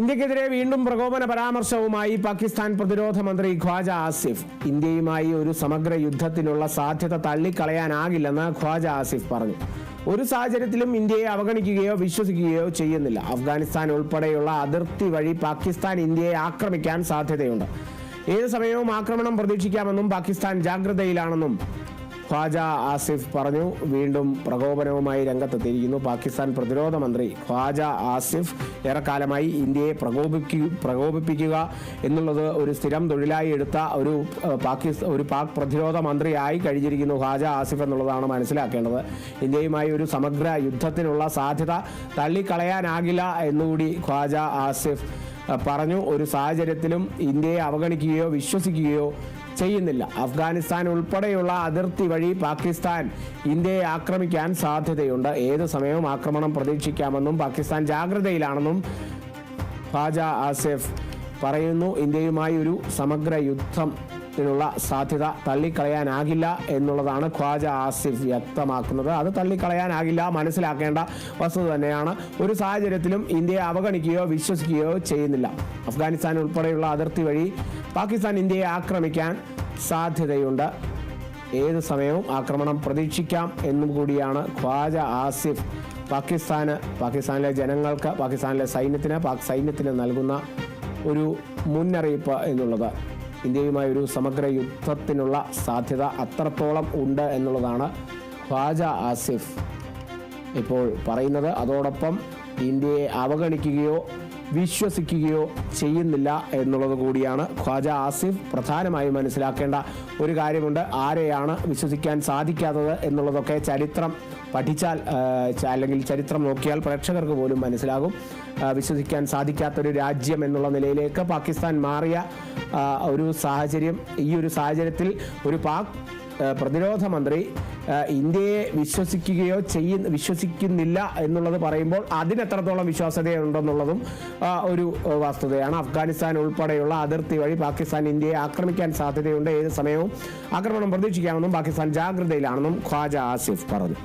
ഇന്ത്യക്കെതിരെ വീണ്ടും പ്രകോപന പരാമർശവുമായി പാകിസ്ഥാൻ പ്രതിരോധ മന്ത്രി ഖ്വാജ ആസിഫ്. ഇന്ത്യയുമായി ഒരു സമഗ്ര യുദ്ധത്തിനുള്ള സാധ്യത തള്ളിക്കളയാനാകില്ലെന്ന് ഖ്വാജ ആസിഫ് പറഞ്ഞു. ഒരു സാഹചര്യത്തിലും ഇന്ത്യയെ അവഗണിക്കുകയോ വിശ്വസിക്കുകയോ ചെയ്യുന്നില്ല. അഫ്ഗാനിസ്ഥാൻ ഉൾപ്പെടെയുള്ള അതിർത്തി വഴി പാകിസ്ഥാൻ ഇന്ത്യയെ ആക്രമിക്കാൻ സാധ്യതയുണ്ട്. ഏത് സമയവും ആക്രമണം പ്രതീക്ഷിക്കാമെന്നും പാകിസ്ഥാൻ ജാഗ്രതയിലാണെന്നും ഖ്വാജ ആസിഫ് പറഞ്ഞു. വീണ്ടും പ്രകോപനവുമായി രംഗത്തെത്തിയിരിക്കുന്നു. പാകിസ്ഥാൻ പ്രതിരോധ മന്ത്രി ഖ്വാജ ആസിഫ് ഏറെക്കാലമായി ഇന്ത്യയെ പ്രകോപിക്കു പ്രകോപിപ്പിക്കുക എന്നുള്ളത് ഒരു സ്ഥിരം തൊഴിലായി എടുത്ത ഒരു പാകിസ്ഥാൻ ഒരു പാക് പ്രതിരോധ മന്ത്രിയായി കഴിഞ്ഞിരിക്കുന്നു ഖ്വാജ ആസിഫ് എന്നുള്ളതാണ് മനസ്സിലാക്കേണ്ടത്. ഇന്ത്യയുമായി ഒരു സമഗ്ര യുദ്ധത്തിനുള്ള സാധ്യത തള്ളിക്കളയാനാകില്ല എന്നുകൂടി ഖ്വാജ ആസിഫ് പറഞ്ഞു. ഒരു സാഹചര്യത്തിലും ഇന്ത്യയെ അവഗണിക്കുകയോ വിശ്വസിക്കുകയോ ചെയ്യുന്നില്ല. അഫ്ഗാനിസ്ഥാൻ ഉൾപ്പെടെയുള്ള അതിർത്തി വഴി പാകിസ്ഥാൻ ഇന്ത്യയെ ആക്രമിക്കാൻ സാധ്യതയുണ്ട്. ഏത് സമയവും ആക്രമണം പ്രതീക്ഷിക്കാമെന്നും പാകിസ്ഥാൻ ജാഗ്രതയിലാണെന്നും ഖാജ ആസിഫ് പറയുന്നു. ഇന്ത്യയുമായി ഒരു സമഗ്ര യുദ്ധത്തിനുള്ള സാധ്യത തള്ളിക്കളയാനാകില്ല എന്നുള്ളതാണ് ഖ്വാജ ആസിഫ് വ്യക്തമാക്കുന്നത്. അത് തള്ളിക്കളയാനാകില്ല മനസ്സിലാക്കേണ്ട വസ്തുത തന്നെയാണ്. ഒരു സാഹചര്യത്തിലും ഇന്ത്യയെ അവഗണിക്കുകയോ വിശ്വസിക്കുകയോ ചെയ്യുന്നില്ല. അഫ്ഗാനിസ്ഥാൻ ഉൾപ്പെടെയുള്ള അതിർത്തി വഴി പാകിസ്ഥാൻ ഇന്ത്യയെ ആക്രമിക്കാൻ സാധ്യതയുണ്ട്. ഏത് സമയവും ആക്രമണം പ്രതീക്ഷിക്കാം എന്നും കൂടിയാണ് ഖ്വാജ ആസിഫ് പാകിസ്ഥാന് പാകിസ്ഥാനിലെ ജനങ്ങൾക്ക് പാകിസ്ഥാനിലെ സൈന്യത്തിന് പാക് സൈന്യത്തിന് നൽകുന്ന ഒരു മുന്നറിയിപ്പ് എന്നുള്ളത്. ഇന്ത്യയുമായി ഒരു സമഗ്ര യുദ്ധത്തിനുള്ള സാധ്യത അത്രത്തോളം ഉണ്ട് എന്നുള്ളതാണ് ഖ്വാജ ആസിഫ് ഇപ്പോൾ പറയുന്നത്. അതോടൊപ്പം ഇന്ത്യയെ അവഗണിക്കുകയോ വിശ്വസിക്കുകയോ ചെയ്യുന്നില്ല എന്നുള്ളത് കൂടിയാണ് ഖ്വാജ ആസിഫ്. പ്രധാനമായും മനസ്സിലാക്കേണ്ട ഒരു കാര്യമുണ്ട്. ആരെയാണ് വിശ്വസിക്കാൻ സാധിക്കാത്തത് എന്നുള്ളതൊക്കെ ചരിത്രം പഠിച്ചാൽ അല്ലെങ്കിൽ ചരിത്രം നോക്കിയാൽ പ്രേക്ഷകർക്ക് പോലും മനസ്സിലാകും. വിശ്വസിക്കാൻ സാധിക്കാത്തൊരു രാജ്യം എന്നുള്ള നിലയിലേക്ക് പാകിസ്ഥാൻ മാറിയ ഒരു സാഹചര്യം ഈ ഒരു സാഹചര്യത്തിൽ ഒരു പാക് പ്രതിരോധ മന്ത്രി ഇന്ത്യയെ വിശ്വസിക്കുകയോ ചെയ്യുന്ന വിശ്വസിക്കുന്നില്ല എന്നുള്ളത് പറയുമ്പോൾ അതിനെത്രത്തോളം വിശ്വാസ്യതയുണ്ടെന്നുള്ളതും ഒരു വസ്തുതയാണ്. അഫ്ഗാനിസ്ഥാൻ ഉൾപ്പെടെയുള്ള അതിർത്തി വഴി പാകിസ്ഥാൻ ഇന്ത്യയെ ആക്രമിക്കാൻ സാധ്യതയുണ്ട്. ഏത് സമയവും ആക്രമണം പ്രതീക്ഷിക്കാമെന്നും പാകിസ്ഥാൻ ജാഗ്രതയിലാണെന്നും ഖ്വാജ ആസിഫ് പറഞ്ഞു.